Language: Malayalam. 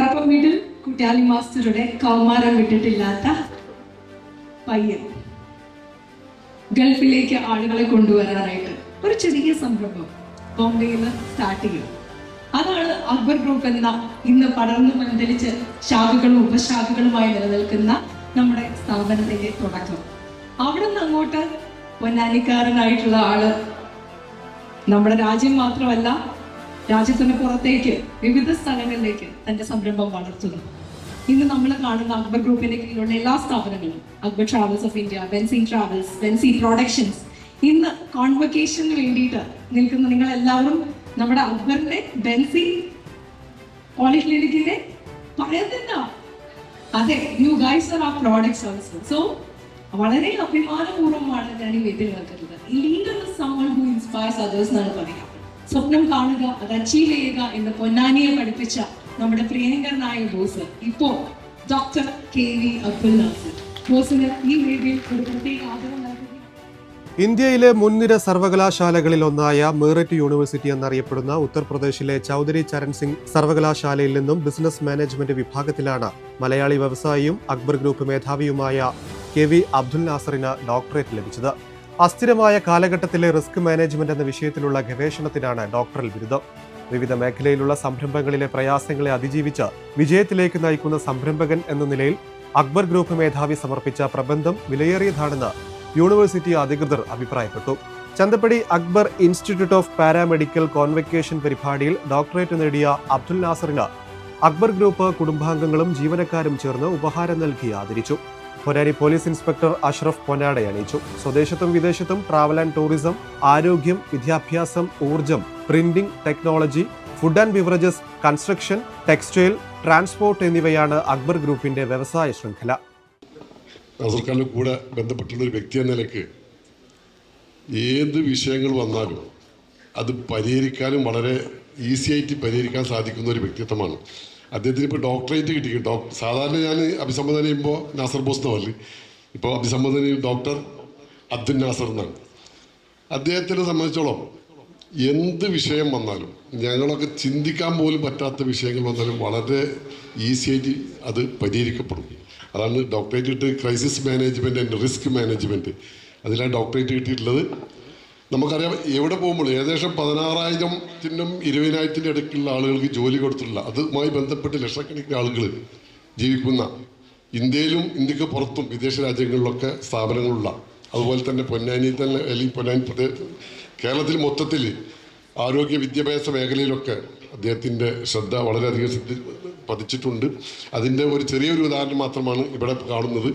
കറുപ്പം വീട്ടിൽ കുട്ടിയാലി മാസ്റ്ററുടെ കൗമാരം വിട്ടിട്ടില്ലാത്ത പയ്യൻ ഗൾഫിലേക്ക് ആളുകളെ കൊണ്ടുവരാനായിട്ട് ഒരു ചെറിയ സംരംഭം ബോംബെയിൽ സ്റ്റാർട്ട് ചെയ്യും അതാണ് അക്ബർ ഗ്രൂപ്പ് എന്ന ഇന്ന് പടർന്നു പന്തലിച്ച് ശാഖകളും ഉപശാഖകളുമായി നിലനിൽക്കുന്ന നമ്മുടെ സ്ഥാപനത്തിന്റെ തുടക്കം. അവിടെ നിന്ന് അങ്ങോട്ട് പൊന്നാനിക്കാരനായിട്ടുള്ള ആൾ നമ്മുടെ രാജ്യം മാത്രമല്ല രാജ്യത്തിന് പുറത്തേക്ക് വിവിധ സ്ഥലങ്ങളിലേക്ക് തന്റെ സംരംഭം വളർത്തുന്നു. ഇന്ന് നമ്മൾ കാണുന്ന അക്ബർ ഗ്രൂപ്പിന്റെ കീഴിലുള്ള എല്ലാ സ്ഥാപനങ്ങളും Akbar travels of India Benzy travels Benzy productions ഇന്ന് കോൺവൊക്കേഷന് വേണ്ടിയിട്ട് നിൽക്കുന്ന നിങ്ങൾ എല്ലാവരും നമ്മുടെ അക്ബറിന്റെ ബെൻസി പോളിക്ലിനിക്കിന്റെ പറയുന്നില്ല അതെ യു ഗൈസ് ആർ ആ പ്രോഡക്ട്സ് ഓൾസോ സോ വളരെ അഭിമാനപൂർവമാണ് ഞാൻ ഈ വീട്ടിൽ നിൽക്കുന്നത്. Leader someone who inspires others എന്നാണ് പറയുക. സ്വപ്നം കാണുക അത് അച്ചീവ് ചെയ്യുക എന്ന് പൊന്നാനിയെ പഠിപ്പിച്ച നമ്മുടെ പ്രിയങ്കരനായ ബോസ്. ഇപ്പോ doctor K V Abdul Nasser ബോസിന് ഈ വേദിയിൽ ഒരു പ്രത്യേക ആദരവ് ഇന്ത്യയിലെ മുൻനിര സർവകലാശാലകളിൽ ഒന്നായ മീററ്റ് യൂണിവേഴ്സിറ്റി എന്നറിയപ്പെടുന്ന ഉത്തർപ്രദേശിലെ ചൗധരി ചരൺ സിംഗ് സർവകലാശാലയിൽ നിന്നും ബിസിനസ് മാനേജ്മെന്റ് വിഭാഗത്തിലാണ് മലയാളി വ്യവസായിയും അക്ബർ ഗ്രൂപ്പ് മേധാവിയുമായ കെ വി അബ്ദുൽ നാസറിന് ഡോക്ടറേറ്റ് ലഭിച്ചത്. അസ്ഥിരമായ കാലഘട്ടത്തിലെ റിസ്ക് മാനേജ്മെന്റ് എന്ന വിഷയത്തിലുള്ള ഗവേഷണത്തിനാണ് ഡോക്ടറൽ ബിരുദം. വിവിധ മേഖലയിലുള്ള സംരംഭങ്ങളിലെ പ്രയാസങ്ങളെ അതിജീവിച്ച് വിജയത്തിലേക്ക് നയിക്കുന്ന സംരംഭകൻ എന്ന നിലയിൽ അക്ബർ ഗ്രൂപ്പ് മേധാവി സമർപ്പിച്ച പ്രബന്ധം വിലയേറിയതാണെന്ന് യൂണിവേഴ്സിറ്റി അധികൃതർ അഭിപ്രായപ്പെട്ടു. Chanthappadi Akbar institute of paramedical convocation പരിപാടിയിൽ ഡോക്ടറേറ്റ് നേടിയ അബ്ദുൽ നാസറിന് അക്ബർ ഗ്രൂപ്പ് കുടുംബാംഗങ്ങളും ജീവനക്കാരും ചേർന്ന് ഉപഹാരം നൽകി ആദരിച്ചു. പൊന്നാനി പോലീസ് ഇൻസ്പെക്ടർ അഷ്റഫ് പൊന്നാടെ അണിയിച്ചു സ്വദേശത്തും വിദേശത്തും ട്രാവൽ ആൻഡ് ടൂറിസം ആരോഗ്യം വിദ്യാഭ്യാസം ഊർജം printing technology food and beverages construction textile transport എന്നിവയാണ് അക്ബർ ഗ്രൂപ്പിന്റെ വ്യവസായ ശൃംഖല. കൂടെ ബന്ധപ്പെട്ടുള്ള ഒരു വ്യക്തി എന്ന നിലയ്ക്ക് ഏത് വിഷയങ്ങൾ വന്നാലും അത് പരിഹരിക്കാനും വളരെ ഈസി ആയിട്ട് പരിഹരിക്കാൻ സാധിക്കുന്ന ഒരു വ്യക്തിത്വമാണ്. അദ്ദേഹത്തിന് ഇപ്പോൾ ഡോക്ടറേറ്റ് കിട്ടി ഡോക്ടർ സാധാരണ ഞാൻ അഭിസംബോധന ചെയ്യുമ്പോൾ നാസർ ബോസ് എന്നല്ലേ ഇപ്പോൾ അഭിസംബോധന ചെയ്യും ഡോക്ടർ അബ്ദുൽ നാസർ എന്നാണ്. അദ്ദേഹത്തിനെ സംബന്ധിച്ചോളം എന്ത് വിഷയം വന്നാലും ഞങ്ങളൊക്കെ ചിന്തിക്കാൻ പോലും പറ്റാത്ത വിഷയങ്ങൾ വന്നാലും വളരെ ഈസിയായിട്ട് അത് പരിഹരിക്കപ്പെടും. അതാണ് ഡോക്ടറേറ്റ് കിട്ടിയ crisis management and risk management അതിലാണ് ഡോക്ടറേറ്റ് കിട്ടിയിട്ടുള്ളത്. നമുക്കറിയാം എവിടെ പോകുമ്പോൾ ഏകദേശം പതിനാറായിരത്തിനും ഇരുപതിനായിരത്തിന്റെ ഇടയ്ക്കുള്ള ആളുകൾക്ക് ജോലി കൊടുത്തിട്ടില്ല അതുമായി ബന്ധപ്പെട്ട് ലക്ഷക്കണക്കിന് ആളുകൾ ജീവിക്കുന്ന ഇന്ത്യയിലും ഇന്ത്യയ്ക്ക് പുറത്തും വിദേശ രാജ്യങ്ങളിലൊക്കെ സ്ഥാപനങ്ങളുള്ള അതുപോലെ തന്നെ പൊന്നാനി തന്നെ അല്ലെങ്കിൽ പൊന്നാനി പ്രദേശ കേരളത്തിൽ മൊത്തത്തിൽ ആരോഗ്യ വിദ്യാഭ്യാസ മേഖലയിലൊക്കെ അദ്ദേഹത്തിന്റെ ശ്രദ്ധ വളരെയധികം പതിച്ചിട്ടുണ്ട്. അതിന്റെ ഒരു ചെറിയൊരു ഉദാഹരണം മാത്രമാണ് ഇവിടെ കാണുന്നത്.